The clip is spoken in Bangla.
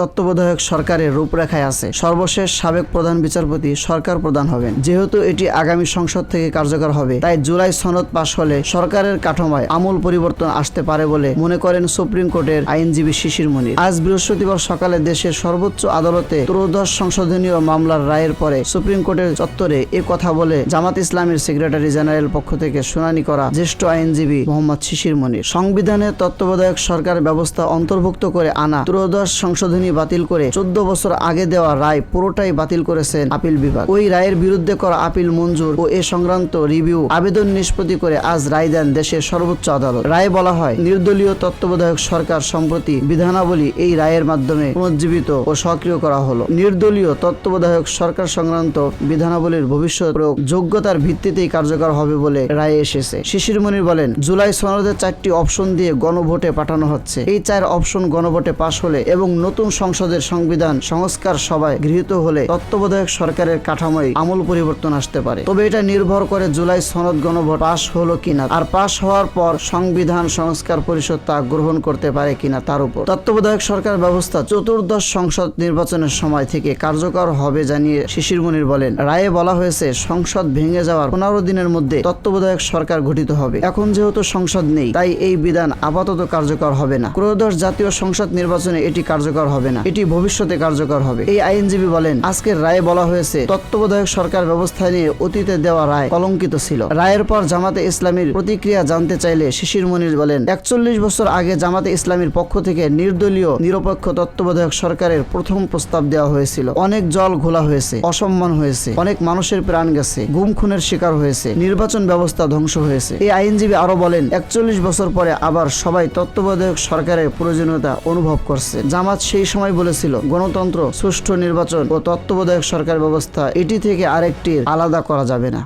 তত্ত্বাবধায়ক সরকারের রূপরেখায় আছে। সর্বশেষ সাবেক প্রধান বিচারপতি সরকার প্রধান হবেন। যেহেতু এটি আগামী সংসদ থেকে কার্যকর হবে, তাই জুলাই সনদ পাশ হলে সরকারের কাঠামোয় আমূল পরিবর্তন আসতে পারে বলে মনে করেন সুপ্রিম কোর্টের আইনজীবী শিশির মনির। আজ বৃহস্পতিবার সকালে দেশের সর্বোচ্চ আদালতে ত্রয়োদশ সংশোধনীয় মামলার রায়ের পরে সুপ্রিম কোর্টের চত্বরে এ কথা বলে জামাত ইসলামের সেক্রেটারি জেনারেল পক্ষ থেকে শুনানি করা জ্যেষ্ঠ আইনজীবী মোহাম্মদ শিশির মনির। সংবিধানে তত্ত্বাবধায়ক সরকার ব্যবস্থা অন্তর্ভুক্ত করে আনা ত্রয়োদশ সংশোধনী বাতিল করে চোদ্দ বছর আগে দেওয়া রায় পুরোটাই বাতিল করেছেন আপিল বিভাগ। ওই রায়ের বিরুদ্ধে করা আপিল মঞ্জুর ও এ সংক্রান্ত রিভিউ আবেদন নিষ্পত্তি করে আজ রায় দেন দেশের সর্বোচ্চ আদালত। রায়ে বলা হয়, নির্দলীয় তত্ত্বাবধায়ক সরকার সম্প্রতি বিধানাবলী এই রায়ের মাধ্যমে পুনর্জীবিত ও সক্রিয় করা হলো। নির্দলীয় তত্ত্বাবধায়ক সরকার সংক্রান্ত বিধানাবলীর ভবিষ্যৎ প্রয়োগ যোগ্যতার ভিত্তিতেই কার্যকর হবে বলে রায়ে এসেছে। শিশির মনির বলেন, জুলাই সনদের চারটি অপশন দিয়ে গণভোটে পাঠানো হচ্ছে। এই চার অপশন গণভোটে পাশ হলে এবং নতুন সংসদের সংবিধান সংস্কার সভায় গৃহীত হলে তত্ত্বাবধায়ক সরকারের কাঠামোয় আমূল পরিবর্তন আসতে পারে। তবে এটা নির্ভর করে জুলাই সনদ গণভোট পাশ হলো কিনা আর পাশ হওয়ার পর সংবিধান সংস্কার পরিষদ তা গ্রহণ করতে পারে কিনা তার উপর। তত্ত্বাবধায়ক সরকার ব্যবস্থা চতুর্দশ সংসদ নির্বাচনের সময় থেকে কার্যকর হবে জানিয়ে শিশির মনির বলেন। রায়ে বলা হয়েছে, সংসদ ভেঙে যাওয়ার পনেরো দিনের মধ্যে তত্ত্বাবধায়ক সরকার গঠিত হবে। এখন যেহেতু সংসদ নেই, তাই এই বিধান আপাতত কার্যকর হবে না। ত্রয়োদশ জাতীয় সংসদ নির্বাচনে এটি কার্যকর হবে। না। এটি ভবিষ্যতে কার্যকর হবে। এই আইনজীবী বলেন, আজকের রায়ে বলা হয়েছে, তত্ত্বাবধায়ক সরকার ব্যবস্থা নিয়ে অতীতে দেওয়া রায় কলঙ্কিত ছিল। রায়ের পর জামাতে ইসলামীর প্রতিক্রিয়া জানতে চাইলে শিশির মনির বলেন, একচল্লিশ বছর আগে জামাতে ইসলামীর পক্ষ থেকে নির্দলীয়, নিরপেক্ষ তত্ত্বাবধায়ক সরকারের প্রথম প্রস্তাব দেওয়া হয়েছিল। অনেক জল ঘোলা হয়েছে, অসম্মান হয়েছে, অনেক মানুষের প্রাণ গেছে, গুম খুনের শিকার হয়েছে, নির্বাচন ব্যবস্থা ধ্বংস হয়েছে। এই আইনজীবী আরও বলেন, একচল্লিশ বছর পরে আবার সবাই তত্ত্বাবধায়ক সরকারের প্রয়োজনীয়তা অনুভব করছে। জামাত সেই সময় বলেছিল, গণতন্ত্র, সুষ্ঠু নির্বাচন ও তত্ত্বাবধায়ক সরকার ব্যবস্থা এটি থেকে আরেকটির আলাদা করা যাবে না।